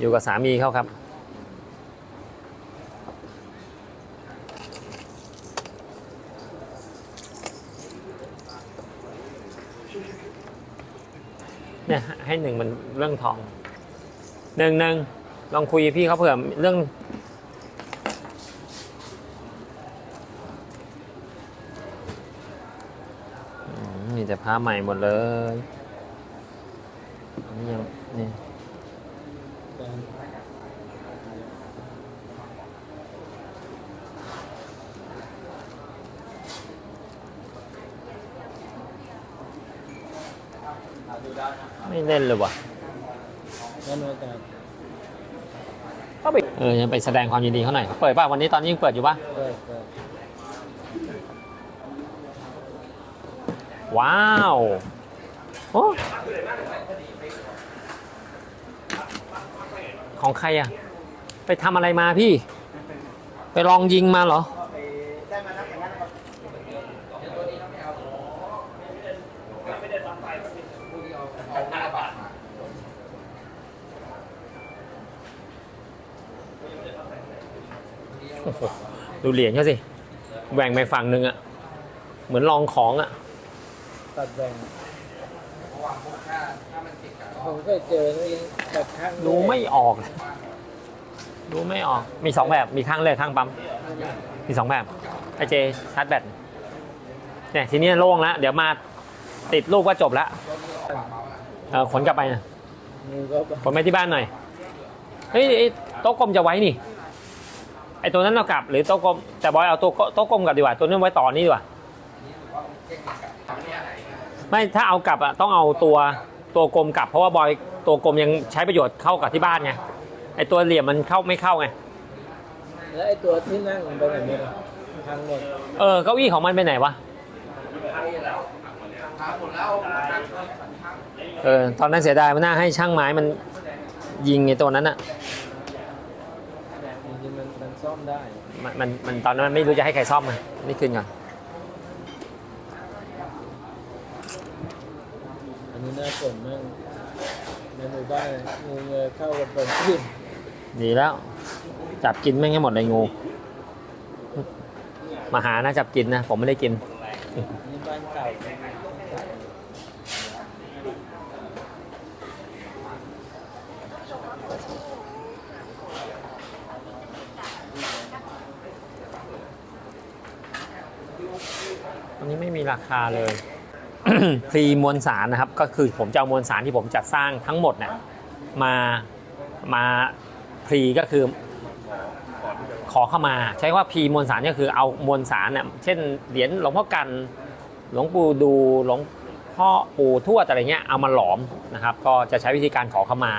อยู่กับสามีเขาครับ เนี่ยให้หนึ่งมันเรื่องทองหนึ่งหนึ่งลองคุยพี่เขาเผื่อเรื่องอืมมีแต่ผ้าใหม่หมดเลยนี่ยังนี่ ไม่เล่นเลยว่ะนั่นอาจารย์ก็ไปเออยังไปแสดงความยินดีเขาหน่อยเปิดป่ะวันนี้ตอนนี้ยังเปิดอยู่ป่ะเปิดเปิดว้าวโอ้ของใครอะ ไปทำอะไรมาพี่ ไปลองยิงมาเหรอ โอ้โห ดูเหรียญเขาสิแหว่งไปฝั่งหนึ่งอะเหมือนลองของอะตัดแบ่งผมเคยเจอนี่ตัดข้างดูไม่ออกเลยดูไม่ออกมีสองแบบมีข้างเลือกข้างปั๊มมีสองแบบไอเจชาร์จแบตเนี่ยทีนี้โล่งแล้วเดี๋ยวมาติดรูปก็จบแล้วเออขนกลับไปนะมือก็ขนไปที่บ้านหน่อย เฮ้ยไอ้โต๊ะกลมจะไว้นี่ ไอตัวนั้นเรากลับหรือโต๊ะกลมแต่บอยเอาตัวโต๊ะกลมกลับดีกว่าตัวนั้นไว้ต่อนี่ดีกว่า ไม่ถ้าเอากลับอะต้องเอาตัวตัวกลมกลับ เพราะว่าบอยตัวกลมยังใช้ประโยชน์เข้ากับที่บ้านไงไอตัวเหลี่ยมมันเข้าไม่เข้าไงแล้วไอ้ตัวที่นั่งไปไหนเนี่ยพังหมดเออเก้าอี้ของมันไปไหนวะเออตอนนั้นเสียดายมันน่าให้ช่างไม้มัน ยิงไอตัวนั้นอะจริงๆมันมันซ่อมได้มันมันมันตอนนั้นมันไม่รู้จะให้ใครซ่อมไงนี่คืนก่อนอันนี้น่าสนมากในหมู่บ้านงูเงยเข้ากันเป็นขึ้นดีแล้ว จับกินแม่งให้หมดเลยงู มาหานะจับกินนะ ผมไม่ได้กิน นี่บ้านเก่า อันนี้ไม่มีราคาเลย พรีมวลสารนะครับ ก็คือผมจะเอามวลสารที่ผมจัดสร้างทั้งหมดเนี่ยมามาพรีก็คือขอเข้ามา ใช้ว่าพรีมวลสารก็คือเอามวลสารเนี่ยเช่นเหรียญหลวงพ่อกันหลวงปู่ดูหลวงพ่อปู่ทวดอะไรเงี้ยเอามาหลอมนะครับ ก็จะใช้วิธีการขอเข้ามา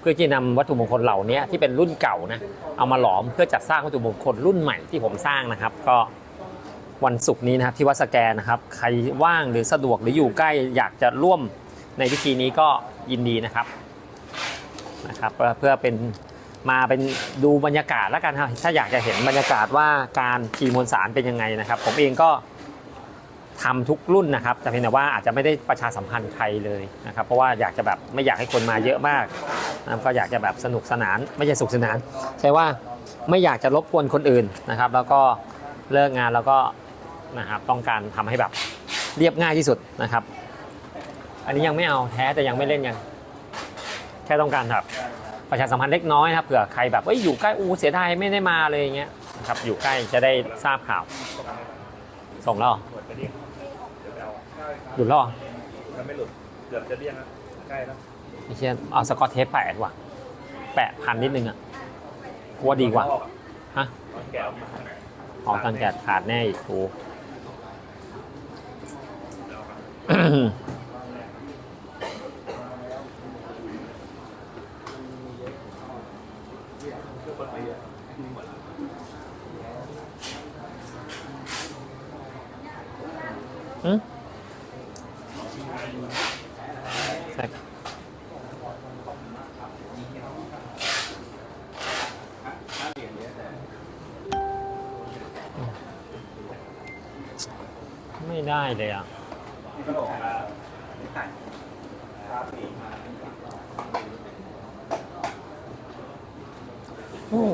เพื่อที่นำวัตถุมงคลเหล่านี้ที่เป็นรุ่นเก่านะเอามาหลอมเพื่อจัดสร้างวัตถุมงคลรุ่นใหม่ที่ผมสร้างนะครับ ก็ วันศุกร์นี้นะครับที่วัดสแกนนะครับ ใครว่างหรือสะดวกหรืออยู่ใกล้อยากจะร่วมในพิธีนี้ก็ยินดีนะครับนะครับเพื่อเพื่อเป็นมาเป็นดูบรรยากาศแล้วกันครับถ้าอยากจะเห็นบรรยากาศว่าการทีมวลสารเป็นยังไงนะครับ ผมเองก็ทำทุกรุ่นนะครับ แต่เพียงแต่ว่าอาจจะไม่ได้ประชาสัมพันธ์ใครเลยนะครับ เพราะว่าอยากจะแบบไม่อยากให้คนมาเยอะมากนะก็อยากจะแบบสนุกสนาน ไม่ใช่สนุกสนาน ใช่ว่าไม่อยากจะรบกวนคนอื่นนะครับ แล้วก็เลิกงานแล้วก็ นะครับ ต้องการทำให้แบบเรียบง่ายที่สุดนะครับ อันนี้ยังไม่เอาแท้แต่ยังไม่เล่นกันแค่ต้องการแบบประชาสัมพันธ์เล็กน้อยนะครับเผื่อใครแบบเอ้ยอยู่ใกล้อูเสียดายไม่ได้มาเลยอย่างเงี้ยนะครับอยู่ใกล้จะได้ทราบข่าว ส่งแล้วเหรอหลุดแล้วเหรอมันไม่หลุดเกือบจะเลี่ยงแล้วใกล้แล้วไม่เช่นเอาสกอตเทปแปะดีกว่าแปะพันนิดนึงอะกลัวดีกว่าฮะตอนแกะออกมาอ๋อตอนแกะขาดแน่อีกโอ้อืมใช่ ไม่ได้เลยอะ ครับอ้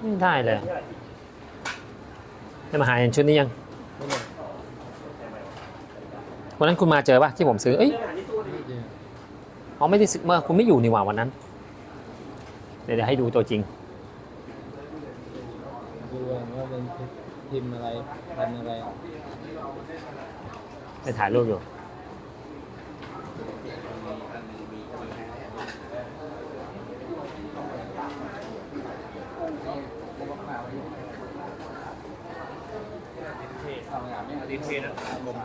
ไม่ได้เลย จะมาหาเห็นชุดนี้ยังไม่ได้วันนั้นคุณมาเจอป่ะที่ผมซื้อเอ้ยไม่เจออ๋อไม่ได้ซื้อเมื่อคุณไม่อยู่นี่หว่าวันนั้นเดี๋ยวเดี๋ยวให้ดูตัวจริงดูว่าเป็นพิมพ์อะไรพันอะไรไปถ่ายรูปอยู่ ดินเทนะลม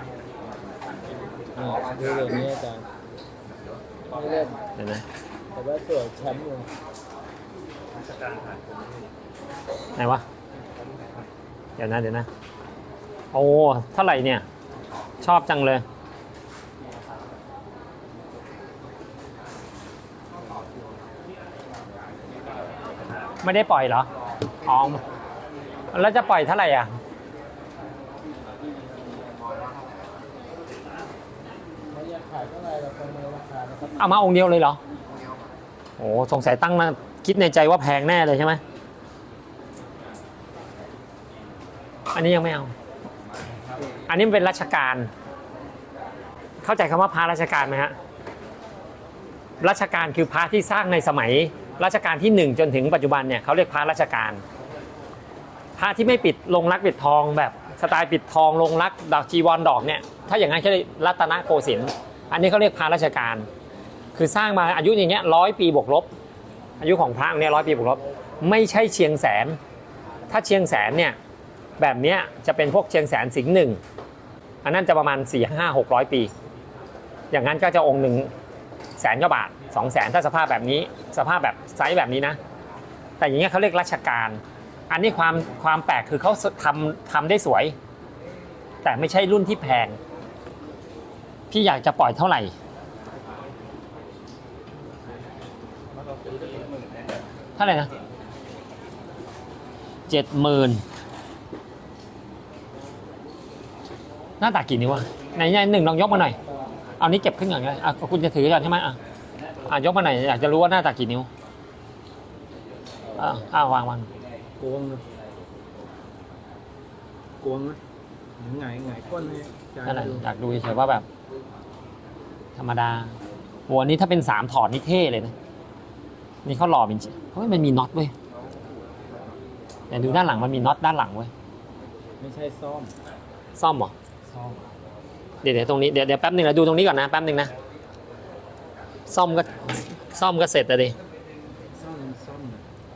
อ่าดูอย่างนี้อาจารย์ไม่เล่นเดี๋ยวนะแต่ว่าสวยแชมป์อยู่ราชการผ่านผมไหนวะ เดี๋ยวนะเดี๋ยวนะ โอ้เท่าไหร่เนี่ย ชอบจังเลย ไม่ได้ปล่อยเหรออ๋อแล้วจะปล่อยเท่าไหร่อะ เขาอยากขายเท่าไหร่เราประเมินราคานะครับ เอามาองค์เดียวเลยเหรอโอ้สงสัยตั้งมาคิดในใจว่าแพงแน่เลยใช่ไหมอันนี้ยังไม่เอา อันนี้มันเป็นราชการ เข้าใจคำว่าพระราชการไหมฮะราชการคือพระที่สร้างในสมัยรัชกาลที่หนึ่งจนถึงปัจจุบันเนี่ยเขาเรียกพระราชการพระที่ไม่ปิดลงรักปิดทองแบบสไตล์ปิดทองลงรักดอกจีวรดอกเนี่ยถ้าอย่างนั้นเขาเรียกรัตนโกสินทร์อันนี้เขาเรียกพระราชการ คือสร้างมาอายุอย่างเงี้ยร้อยปีบวกลบ อายุของพระองค์เนี่ยร้อยปีบวกลบ ไม่ใช่เชียงแสน ถ้าเชียงแสนเนี่ยแบบเนี้ยจะเป็นพวกเชียงแสนสิงห์หนึ่งอันนั้นจะประมาณ4ี่ห้าหกร้อยปี อย่างนั้นก็จะองค์หนึ่งแสนกว่าบาทสองแสนถ้าสภาพแบบนี้สภาพแบบไซส์แบบนี้นะ แต่อย่างเงี้ยเขาเรียกราชการ อันนี้ความความแปลกคือเขาทำทำได้สวย แต่ไม่ใช่รุ่นที่แพง พี่อยากจะปล่อยเท่าไหร่ ท่าไหร่นะเจ็ดหมื่นหน้าตากี่นิ้วอะไหนๆหนึ่งลองยกมาหน่อย เอานี้เก็บขึ้นก่อนเลยอะคุณจะถือก่อนใช่ไหมอะอะยกมาหน่อยอยากจะรู้ว่าหน้าตากี่นิ้วอะอะวางวางกวงนะกวงนะหงายหงายก้นเลยอาจารนั่นแหละย์ดูอยากดูเฉยๆว่าแบบ ธรรมดาโหอันนี้ถ้าเป็นสามถอดนี่เท่เลยนะนี่เขาหล่อจริงๆ เฮ้ยมันมีน็อตเว้ยแต่ดูด้านหลังมันมีน็อตด้านหลังเว้ยไม่ใช่ซ่อมซ่อมเหรอซ่อมเดี๋ยวเดี๋ยวตรงนี้เดี๋ยวเดี๋ยวแป๊บหนึงนะดูตรงนี้ก่อนนะแป๊บหนึงนะซ่อมก็ซ่อมก็เสร็จแล้วดิซ่อมซ่อม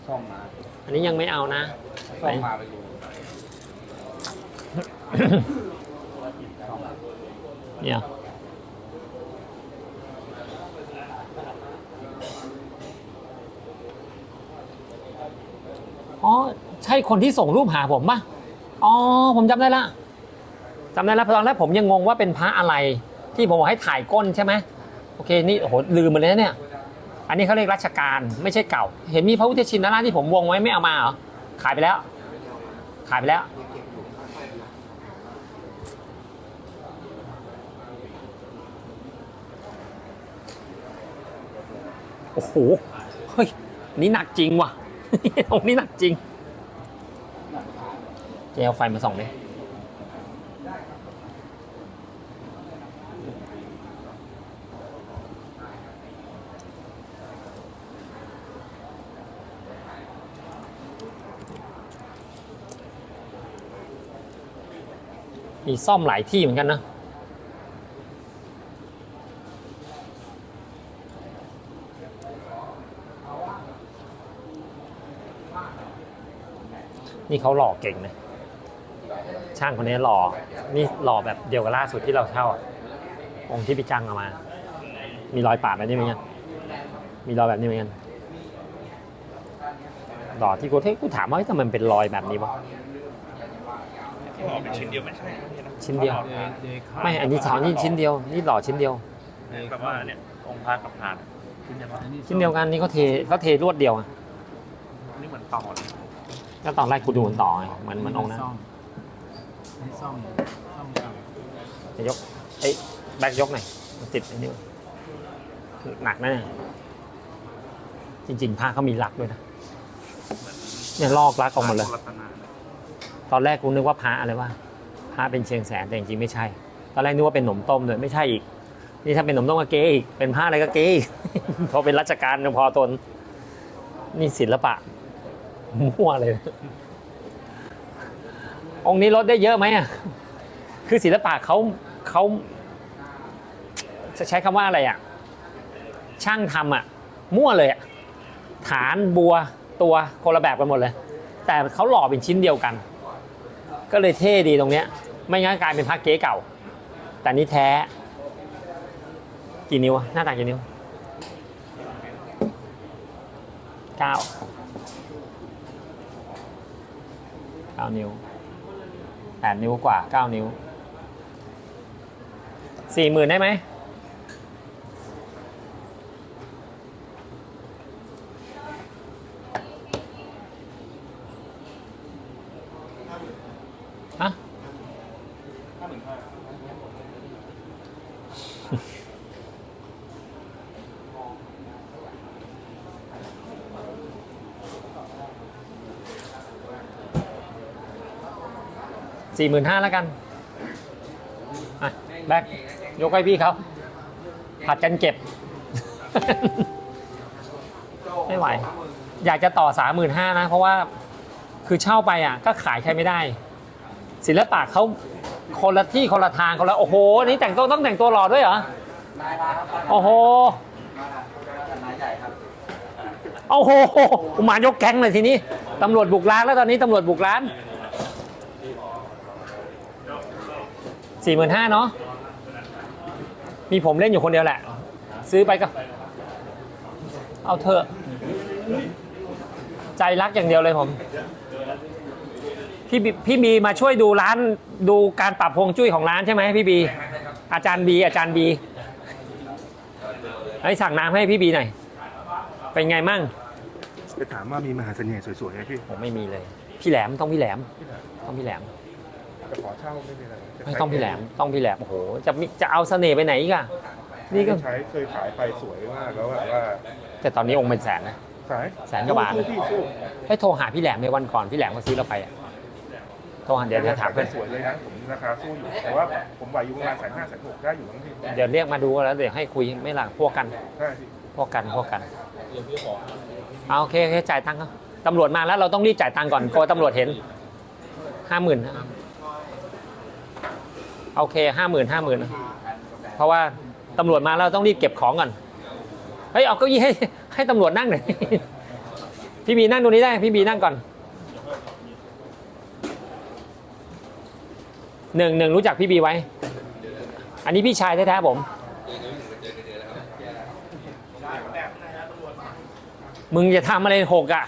ซ่อมมาอันนี้ยังไม่เอานะซ่อมมาไปดูเนี่ย อ๋อใช่คนที่ส่งรูปหาผมปะอ๋อผมจำได้ละจำได้ล้วตอนแรกผมยังงงว่าเป็นพระอะไร ที่ผมบอกให้ถ่ายก้นใช่ไหมโอเคนี่โอ้โหลืมไปเลยเนี่ย อันนี้เขาเรียกราชการไม่ใช่เก่า เห็นมีพระพุทธชินราชที่ผมวงไว้ไม่เอามาเหรอขายไปแล้ว ขายไปแล้วโอ้โหเฮ้ยนี่หนักจริงว่ะ ตรงนี้หนักจริงเจเอาไฟมาส่องดิมีซ่อมหลายที่เหมือนกันนะ นี่เขาหล่อเก่งนะช่างคนนี้หล่อ นี่หล่อแบบเดียวกับล่าสุดที่เราเช่าอะองค์ที่พี่จังเอามา มีรอยปาดแบบนี้ไหมกัน มีรอยแบบนี้ไหมกันหล่อที่กูเทกูถามว่าเฮ้ยทำไมมันเป็นรอยแบบนี้วะที่บอกเป็นชิ้นเดียวไม่ใช่ไม่ใช่นะชิ้นเดียวเดย์เดย์ขาไม่ อันนี้สองนี่ชิ้นเดียว นี่หล่อชิ้นเดียวเดย์แบบขาว่าเนี่ยองค์พระกับพานออันนี้ชิ้นเดียวกันนี่เขาเทเขาเทรวดเดียวอะนี่เหมือนต่อเลย ก็ตอนแรกกูดูมันต่อไงเหมือนเหมือนองค์นั้นซ่อมอันนี้ซ่อมซ่อมเก่าจะยกไอ้ยแบกยกหน่อยมันติดไอ้นี่หนักนะเนี่ยจริงๆผ้าเขามีลักด้วยนะเนี่ยลอกลักออกหมดเลยรัตนาตอนแรกกูนึกว่าพระอะไรวะพระเป็นเชียงแสนแต่จริงๆไม่ใช่ ตอนแรกนึกว่าเป็นหนมต้มเลยไม่ใช่อีก นี่ถ้าเป็นหนมต้มก็เก๊อีกเป็นผ้าอะไรก็เก๊อีกพอเป็นราชการพอตนนี่ศิลปะ มั่วเลย องค์นี้ลดได้เยอะไหมอะ คือศิลปะเขาเขาจะใช้คำว่าอะไรอะ ช่างทำอะ มั่วเลยอะ ฐานบัวตัวคนละแบบกันหมดเลย แต่เขาหล่อเป็นชิ้นเดียวกัน ก็เลยเท่ดีตรงเนี้ย ไม่งั้นกลายเป็นพระเก๊เก่า แต่นี่แท้ กี่นิ้ว หน้าต่างกี่นิ้ว เก้าเก้านิ้วแปดนิ้วกว่าเก้านิ้วสี่หมื่นได้ไหม สี่หมื่นห้าแล้วกันอะแบกยกให้พี่เขาผัดกันเก็บ ไม่ไหว อยากจะต่อสามหมื่นห้านะ เพราะว่าคือเช่าไปอะ ก็ขายใครไม่ได้ ศิลปะเขาคนละที่คนละทางคนละโอ้โหนี่แต่งตัวต้องแต่งตัวหล่อด้วยเหรอโอ้โหโอ้โหอุมายกแก๊งเลยทีนี้ตำรวจบุกร้านแล้วตอนนี้ตำรวจบุกร้าน สี่หมื่นห้าเนาะมีผมเล่นอยู่คนเดียวแหละ ซื้อไปก็เอาเถอะ ใจรักอย่างเดียวเลยผม พี่บีพี่บีมาช่วยดูร้านดูการปรับพวงจุ้ยของร้านใช่ไหมพี่บี อาจารย์บี อาจารย์บีไอ้ยสั่งน้ำให้พี่บีหน่อย เป็นไงมั่งจะถามว่ามีมหาเสน่ห์สวยๆไหมพี่ผมไม่มีเลย พี่แหลมต้องพี่แหลม ต้องพี่แหลม จะขอเช่าไม่เป็นไรไม่ ต้องพี่แหลมต้องพี่แหลมโอ้โหจะมีจะเอาเสน่ห์ไปไหนอีกอะนี่ก็ใช้เคยขายไปสวยมากแล้วแบบว่า แต่ตอนนี้องค์เป็นแสนนะขายแสนกว่าบาทสู้พี่สู้ให้โทรหาพี่แหลมในวันก่อนพี่แหลมเขาซื้อเราไปอะโทรหาเดี๋ยวเดี๋ยวถามเพื่อนสวยเลยนะผมราคาสู้อยู่แต่ว่าผมไหวอยู่ประมาณแสนห้าแสนหกได้อยู่ทั้งที่เดี๋ยวเรียกมาดูแล้วเดี๋ยวให้คุยไม่หลังพวกกันได้พี่พวกกันพวกกันเดี๋ยวพี่ขอเอาโอเคโอเคจ่ายตังค์เขาตำรวจมาแล้วเราต้องรีบจ่ายตังค์ก่อนกลัวตำรวจเห็นห้าหมื่น โอเคห้าหมื่นห้าหมื่นเพราะว่าตำรวจมาแล้วต้องรีบเก็บของก่อนเฮ้ยเอาเก้าอี้ให้ให้ตำรวจนั่งหน่อยพี่บีนั่งตรงนี้ได้พี่บีนั่งก่อนหนึ่งหนึ่งรู้จักพี่บีไว้ อันนี้พี่ชายแท้ๆผมมึงจะทำอะไรหกอะ